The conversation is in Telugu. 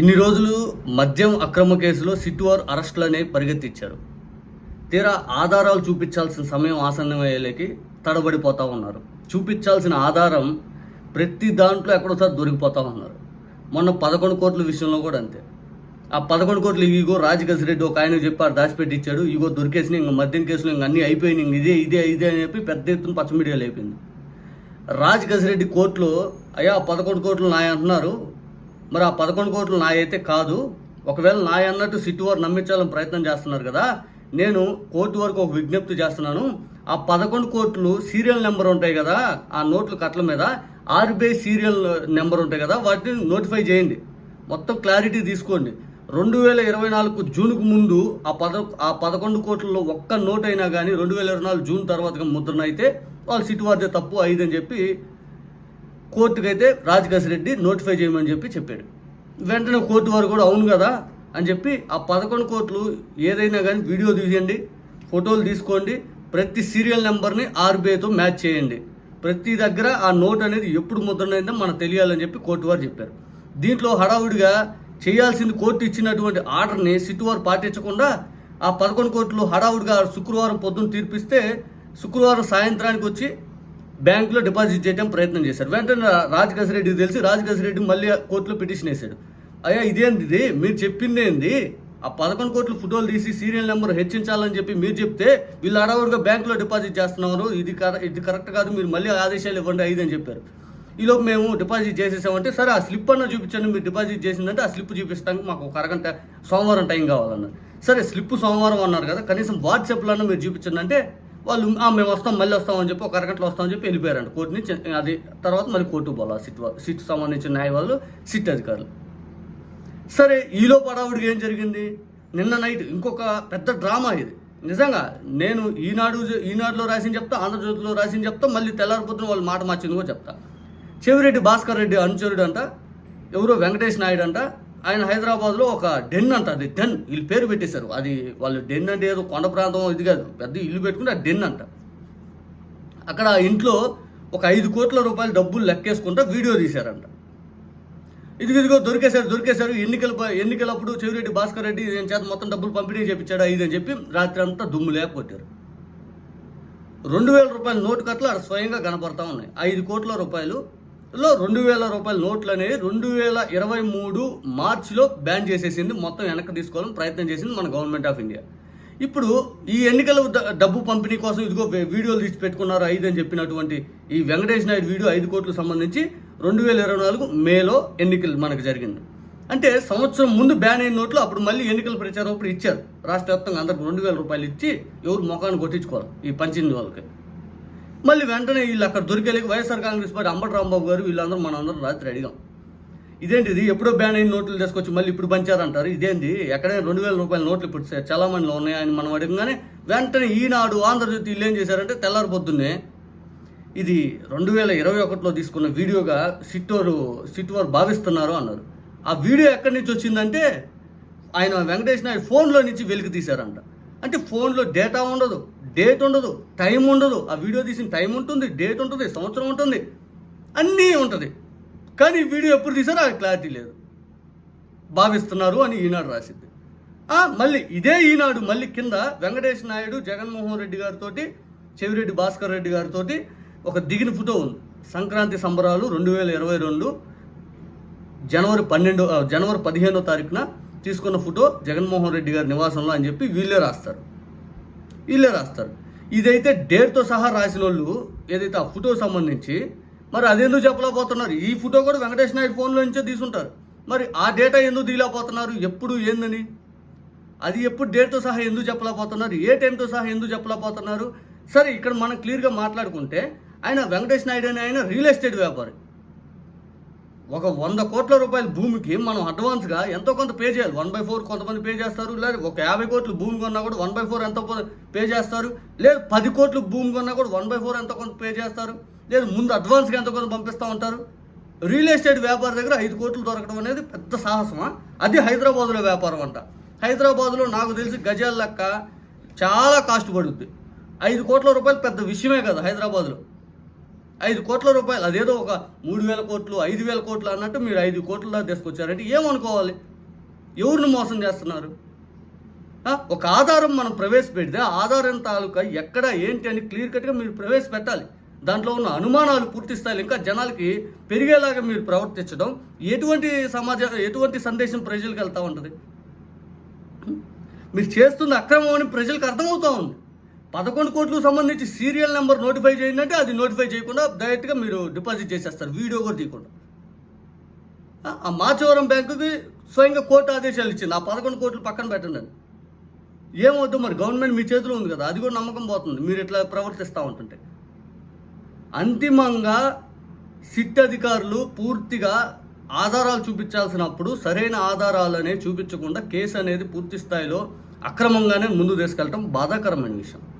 ఇన్ని రోజులు మద్యం అక్రమ కేసులో సిట్టువార్ అరెస్టులనే పరిగెత్తిచ్చారు. తీరా ఆధారాలు చూపించాల్సిన సమయం ఆసన్నమయ్యేలేకి తడబడిపోతా ఉన్నారు. చూపించాల్సిన ఆధారం ప్రతి దాంట్లో ఎక్కడోసారి దొరికిపోతూ ఉన్నారు. మొన్న పదకొండు కోట్ల విషయంలో కూడా అంతే. ఆ పదకొండు కోట్లు ఇగో రాజకేశ్ రెడ్డి ఒక ఆయన చెప్పారు దాచిపెట్టి ఇచ్చాడు ఇగో దొరికేసిన ఇంక మద్యం కేసులు ఇంక అన్నీ అయిపోయినాయి ఇంక ఇదే ఇదే ఇదే అని చెప్పి పెద్ద ఎత్తున పచ్చ మీడియాలో అయిపోయింది. రాజ్ గజిరెడ్డి కోర్టులో అయ్యా పదకొండు కోట్లు నాయ అంటున్నారు. మరి ఆ పదకొండు కోట్లు నాయైతే అయితే కాదు. ఒకవేళ నా అన్నట్టు సిట్టు వారు నమ్మించాలని ప్రయత్నం చేస్తున్నారు కదా నేను కోర్టు వరకు ఒక విజ్ఞప్తి చేస్తున్నాను. ఆ పదకొండు కోట్లు సీరియల్ నెంబర్ ఉంటాయి కదా ఆ నోట్ల కట్ల మీద ఆర్బీఐ సీరియల్ నెంబర్ ఉంటాయి కదా వాటిని నోటిఫై చేయండి. మొత్తం క్లారిటీ తీసుకోండి. రెండు వేల ఇరవై నాలుగు జూన్కు ముందు ఆ పద ఆ పదకొండు కోట్లలో ఒక్క నోట్ అయినా కానీ రెండు వేల ఇరవై నాలుగు జూన్ తర్వాత ముద్రణ అయితే వాళ్ళు సిట్టు వారిదే తప్పు ఐదని చెప్పి కోర్టుకు అయితే రెడ్డి నోటిఫై చేయమని చెప్పి చెప్పాడు. వెంటనే కోర్టు వారు కూడా అవును కదా అని చెప్పి ఆ పదకొండు కోట్లు ఏదైనా కానీ వీడియో తీయండి ఫోటోలు తీసుకోండి ప్రతి సీరియల్ నెంబర్ని ఆర్బీఐతో మ్యాచ్ చేయండి. ప్రతి దగ్గర ఆ నోట్ అనేది ఎప్పుడు ముద్రనైందో మనకు తెలియాలని చెప్పి కోర్టు వారు చెప్పారు. దీంట్లో హడావుడిగా చేయాల్సింది కోర్టు ఇచ్చినటువంటి ఆర్డర్ని సిట్టు వారు పాటించకుండా ఆ పదకొండు కోట్లు హడావుడిగా శుక్రవారం పొద్దున్న తీర్పిస్తే శుక్రవారం సాయంత్రానికి వచ్చి బ్యాంకులో డిపాజిట్ చేయడం ప్రయత్నం చేశారు వెంటనే రాజకేశ్ రెడ్డికి తెలిసి రాజకేశ్ రెడ్డి మళ్ళీ కోర్టులో పిటిషన్ వేశాడు. అయ్యా ఇదేంటిది? ఇది మీరు చెప్పింది ఏంది ఆ పదకొండు కోట్ల ఫోటోలు తీసి సీరియల్ నెంబర్ హెచ్చించాలని చెప్పి మీరు చెప్తే వీళ్ళు అడవుడుగా బ్యాంకులో డిపాజిట్ చేస్తున్నారు. ఇది కర ఇది కరెక్ట్ కాదు. మీరు మళ్ళీ ఆదేశాలు ఇవ్వండి ఐదు అని చెప్పారు. ఈలోపు మేము డిపాజిట్ చేసేసామంటే సరే ఆ స్లిప్ అన్న చూపించండి. మీరు డిపాజిట్ చేసిందంటే ఆ స్లిప్ చూపిస్తానికి మాకు ఒక అరగంట సోమవారం టైం కావాలన్నారు. సరే స్లిప్ సోమవారం అన్నారు కదా కనీసం వాట్సాప్లో అన్న మీరు చూపించండి అంటే వాళ్ళు మేము వస్తాం మళ్ళీ వస్తామని చెప్పి ఒక అరగంటలో వస్తామని చెప్పి వెళ్ళిపోయారంట. కోర్టు నుంచి అది తర్వాత మళ్ళీ కోర్టు పోవాలి సిట్ సిట్ సంబంధించిన న్యాయవాదులు సిట్ అధికారులు. సరే ఈలో పడావుడికి ఏం జరిగింది? నిన్న నైట్ ఇంకొక పెద్ద డ్రామా ఇది. నిజంగా నేను ఈనాడు ఈనాడులో రాసింది చెప్తా ఆంధ్రజ్యోతిలో రాసింది చెప్తా మళ్ళీ తెల్లారిపోతున్న వాళ్ళు మాట మార్చింది కూడా చెప్తా. చెవిరెడ్డి భాస్కర్ రెడ్డి అనుచరుడు అంట ఎవరో వెంకటేష్ నాయుడు అంట ఆయన హైదరాబాద్లో ఒక డెన్ అంట అది డెన్. వీళ్ళు పేరు పెట్టేశారు. అది వాళ్ళు డెన్ అంటే ఏదో కొండ ప్రాంతం ఇది కాదు. పెద్ద ఇల్లు పెట్టుకుంటే ఆ డెన్ అంట. అక్కడ ఆ ఇంట్లో ఒక ఐదు కోట్ల రూపాయలు డబ్బులు లెక్కేసుకుంటా వీడియో తీశారంట. ఇది ఇదిగో దొరికేశారు దొరికేశారు. ఎన్నికల ఎన్నికలప్పుడు చెవిరెడ్డి భాస్కర్ రెడ్డి నేను చేత మొత్తం డబ్బులు పంపిణీ చేయించాడు ఐదు అని చెప్పి రాత్రి అంతా దుమ్ము లేకపోతారు. రెండు వేల రూపాయల నోటు కట్టలు అక్కడ స్వయంగా కనపడతా ఉన్నాయి. ఐదు కోట్ల రూపాయలు లో రెండు వేల రూపాయల నోట్లు అనేవి రెండు వేల ఇరవై మూడు మార్చిలో బ్యాన్ చేసేసింది మొత్తం వెనక్కి తీసుకోవాలని ప్రయత్నం చేసింది మన గవర్నమెంట్ ఆఫ్ ఇండియా. ఇప్పుడు ఈ ఎన్నికల డబ్బు పంపిణీ కోసం ఇదిగో వీడియోలు తీసి పెట్టుకున్నారు ఐదు అని చెప్పినటువంటి ఈ వెంకటేష్ నాయుడు వీడియో ఐదు కోట్లకు సంబంధించి రెండు వేల ఇరవై నాలుగు మేలో ఎన్నికలు మనకు జరిగింది. అంటే సంవత్సరం ముందు బ్యాన్ అయిన నోట్లు అప్పుడు మళ్ళీ ఎన్నికల ప్రచారం అప్పుడు ఇచ్చారు. రాష్ట్ర వ్యాప్తంగా అందరికి రెండు వేల రూపాయలు ఇచ్చి ఎవరు ముఖాన్ని కొట్టించుకోవాలి ఈ పంచింది వాళ్ళకి. మళ్ళీ వెంటనే వీళ్ళు అక్కడ దొరికే వైఎస్ఆర్ కాంగ్రెస్ పార్టీ అంబటి రాంబాబు గారు వీళ్ళందరూ మనందరం రాత్రి అడిగాం. ఇదేంటిది? ఎప్పుడో బ్యాన్ అయిన నోట్లు తీసుకొచ్చి మళ్ళీ ఇప్పుడు పంచారంటారు. ఇదేంటి ఎక్కడైనా రెండు వేల రూపాయల నోట్లు ఇప్పుడు చలామణిలో ఉన్నాయని మనం అడగగానే వెంటనే ఈనాడు ఆంధ్రజ్యోతి వీళ్ళు ఏం చేశారంటే తెల్లారి పొద్దున్నే ఇది రెండు వేల ఇరవై ఒకటిలో తీసుకున్న వీడియోగా సిట్టోరు సిట్వర్ భావిస్తున్నారు అన్నారు. ఆ వీడియో ఎక్కడి నుంచి వచ్చిందంటే ఆయన వెంకటేష్ నాయుడు ఫోన్లో నుంచి వెలికి తీశారంట. అంటే ఫోన్లో డేటా ఉండదు. డేట్ ఉండదు టైం ఉండదు. ఆ వీడియో తీసిన టైం ఉంటుంది డేట్ ఉంటుంది సంవత్సరం ఉంటుంది అన్నీ ఉంటుంది. కానీ వీడియో ఎప్పుడు తీసారో అది క్లారిటీ లేదు. భావిస్తున్నారు అని ఈనాడు రాసింది. మళ్ళీ ఇదే ఈనాడు మళ్ళీ కింద వెంకటేష్ నాయుడు జగన్మోహన్ రెడ్డి గారితో చెవిరెడ్డి భాస్కర్ రెడ్డి గారితో ఒక దిగిన ఫోటో ఉంది. సంక్రాంతి సంబరాలు రెండు వేల ఇరవై రెండు జనవరి పన్నెండు జనవరి పదిహేనో తారీఖున తీసుకున్న ఫోటో జగన్మోహన్ రెడ్డి గారి నివాసంలో అని చెప్పి వీళ్ళే రాస్తారు. వీళ్ళే రాస్తారు. ఇదైతే డేట్తో సహా రాసిన వాళ్ళు ఏదైతే ఆ ఫోటో సంబంధించి మరి అదెందుకు చెప్పలేకపోతున్నారు? ఈ ఫోటో కూడా వెంకటేష్ నాయుడు ఫోన్లో నుంచే తీసుంటారు. మరి ఆ డేటా ఎందుకు తీయలేకపోతున్నారు? ఎప్పుడు ఏందని? అది ఎప్పుడు డేట్తో సహా ఎందుకు చెప్పలేకపోతున్నారు? ఏ టైంతో సహా ఎందుకు చెప్పలేకపోతున్నారు? సరే ఇక్కడ మనం క్లియర్గా మాట్లాడుకుంటే ఆయన వెంకటేష్ నాయుడు అనే ఆయన రియల్ ఎస్టేట్ వ్యాపారి. ఒక వంద కోట్ల రూపాయల భూమికి మనం అడ్వాన్స్గా ఎంతో కొంత పే చేయాలి. వన్ బై ఫోర్ కొంతమంది పే చేస్తారు లేదా ఒక యాభై కోట్లు భూమి కొన్నా కూడా వన్ బై ఫోర్ ఎంతో కొంత పే చేస్తారు లేదు పది కోట్లు భూమి కొన్నా కూడా వన్ బై ఫోర్ ఎంతో కొంత పే చేస్తారు లేదు ముందు అడ్వాన్స్గా ఎంతో కొంత పంపిస్తూ ఉంటారు. రియల్ ఎస్టేట్ వ్యాపారి దగ్గర ఐదు కోట్లు దొరకడం అనేది పెద్ద సాహసమా? అది హైదరాబాద్లో వ్యాపారం అంట. హైదరాబాద్లో నాకు తెలిసి గజాల లెక్క చాలా కాస్ట్ పడుద్ది. ఐదు కోట్ల రూపాయలు పెద్ద విషయమే కదా హైదరాబాద్లో. ఐదు కోట్ల రూపాయలు అదేదో ఒక మూడు వేల కోట్లు ఐదు వేల కోట్లు అన్నట్టు మీరు ఐదు కోట్ల దాకా తీసుకొచ్చారంటే ఏమనుకోవాలి? ఎవరిని మోసం చేస్తున్నారు? ఒక ఆధారం మనం ప్రవేశపెడితే ఆధారం తాలూకా ఎక్కడ ఏంటి అని క్లియర్ కట్గా మీరు ప్రవేశపెట్టాలి. దాంట్లో ఉన్న అనుమానాలు పూర్తి స్థాయిలో ఇంకా జనాలకి పెరిగేలాగా మీరు ప్రవర్తించడం ఎటువంటి సమాజం ఎటువంటి సందేశం ప్రజలకు వెళ్తూ ఉంటుంది? మీరు చేస్తున్న అక్రమం అని ప్రజలకు అర్థమవుతూ ఉంది. పదకొండు కోట్లకు సంబంధించి సీరియల్ నెంబర్ నోటిఫై చేయండి అంటే అది నోటిఫై చేయకుండా డైరెక్ట్గా మీరు డిపాజిట్ చేసేస్తారు. వీడియో కూడా తీయకుండా. ఆ- ఆ మాచవరం బ్యాంకుకి స్వయంగా కోర్టు ఆదేశాలు ఇచ్చింది. ఆ పదకొండు కోట్లు పక్కన పెట్టండి అని. ఏమవుద్దు మరి? గవర్నమెంట్ మీ చేతిలో ఉంది కదా అది కూడా నమ్మకం పోతుంది. మీరు ఇట్లా ప్రవర్తిస్తూ ఉంటుంటే. అంతిమంగా సిట్ అధికారులు పూర్తిగా ఆధారాలు చూపించాల్సినప్పుడు సరైన ఆధారాలు అనేవి చూపించకుండా కేసు అనేది పూర్తి స్థాయిలో అక్రమంగానే ముందు తీసుకెళ్ళటం బాధాకరమైన విషయం.